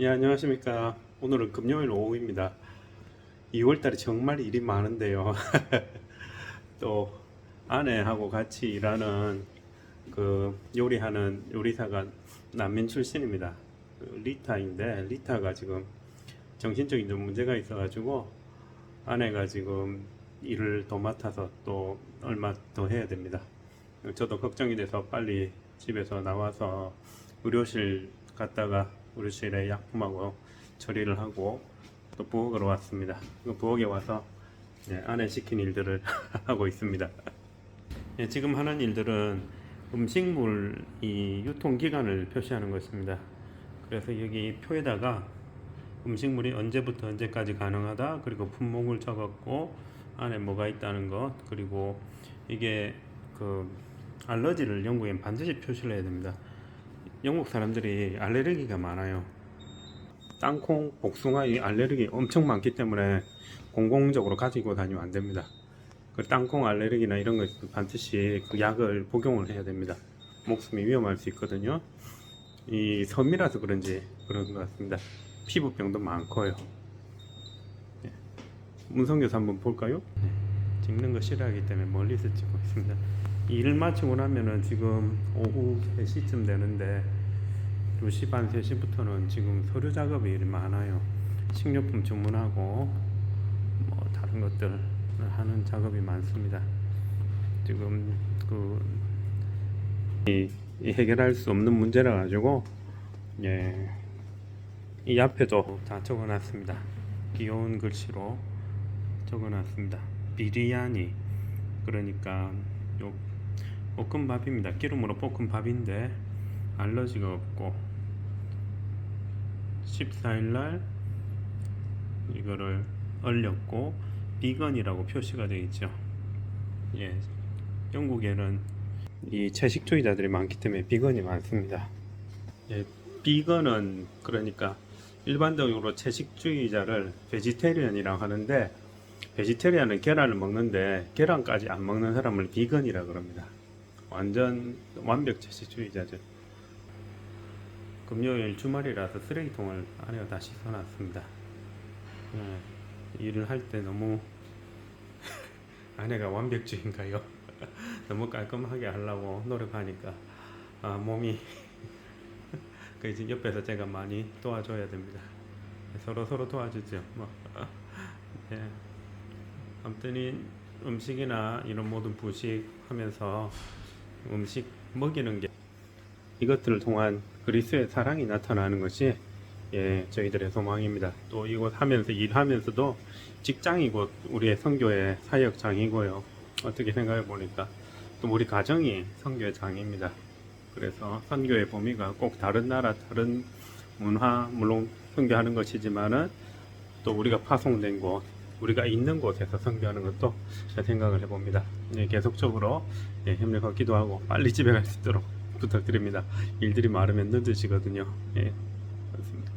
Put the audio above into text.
예, 안녕하십니까. 오늘은 금요일 오후입니다. 2월달에 정말 일이 많은데요. 또 아내하고 같이 일하는 그 요리하는 요리사가 난민 출신입니다. 그 리타인데 리타가 지금 정신적인 좀 문제가 있어 가지고 아내가 지금 일을 더 맡아서 또 얼마 더 해야 됩니다. 저도 걱정이 돼서 빨리 집에서 나와서 의료실 갔다가 의료실에 약품하고 처리를 하고 또 부엌으로 왔습니다. 그 부엌에 와서 예, 아내 시킨 일들을 하고 있습니다. 예, 지금 하는 일들은 음식물 이 유통 기간을 표시하는 것입니다. 그래서 여기 표에다가 음식물이 언제부터 언제까지 가능하다 그리고 품목을 적었고 안에 뭐가 있다는 것 그리고 이게 그 알러지를 영국엔 반드시 표시를 해야 됩니다. 영국 사람들이 알레르기가 많아요. 땅콩, 복숭아 이 알레르기 엄청 많기 때문에 공공적으로 가지고 다니면 안 됩니다. 그 땅콩 알레르기나 이런 거 반드시 그 약을 복용을 해야 됩니다. 목숨이 위험할 수 있거든요. 이 섬이라서 그런지 그런 것 같습니다. 피부병도 많고요. 예. 문성교사 한번 볼까요? 네. 찍는 거 싫어하기 때문에 멀리서 찍고 있습니다. 일을 마치고 나면은 지금 오후 3시쯤 되는데 2시 반 3시부터는 지금 서류 작업이 많아요. 식료품 주문하고 뭐 다른 것들 하는 작업이 많습니다. 지금 그 해결할 수 없는 문제라 가지고 예. 이 앞에도 다 적어놨습니다. 귀여운 글씨로 적어놨습니다. 비리아니 그러니까 요 볶음밥입니다. 기름으로 볶은 밥인데 알러지가 없고 14일날 이거를 얼렸고 비건이라고 표시가 되어 있죠. 예, 영국에는 이 채식주의자들이 많기 때문에 비건이 많습니다. 예, 비건은 그러니까 일반적으로 채식주의자를 베지테리언이라고 하는데 베지테리언은 계란을 먹는데 계란까지 안 먹는 사람을 비건이라 그럽니다. 완전 완벽 채식주의자죠. 금요일 주말이라서 쓰레기통을 아내가 다 씻어놨습니다. 예, 일을 할 때 너무 아내가 완벽주의인가요? 너무 깔끔하게 하려고 노력하니까 아, 몸이 그 이제 옆에서 제가 많이 도와줘야 됩니다. 서로 서로 도와주죠. 뭐 예. 아무튼 이 음식이나 이런 모든 부식 하면서 음식 먹이는 게 이것들을 통한 그리스의 사랑이 나타나는 것이 예, 저희들의 소망입니다. 또 이곳 하면서 일하면서도 직장이 곧 우리의 선교의 사역장이고요. 어떻게 생각해 보니까 또 우리 가정이 선교의 장입니다. 그래서 선교의 범위가 꼭 다른 나라, 다른 문화, 물론 선교하는 것이지만은 또 우리가 파송된 곳, 우리가 있는 곳에서 선교하는 것도 제 생각을 해봅니다. 예, 계속적으로 예, 협력하기도 하고 빨리 집에 갈 수 있도록 부탁드립니다. 일들이 많으면 늦으시거든요. 예,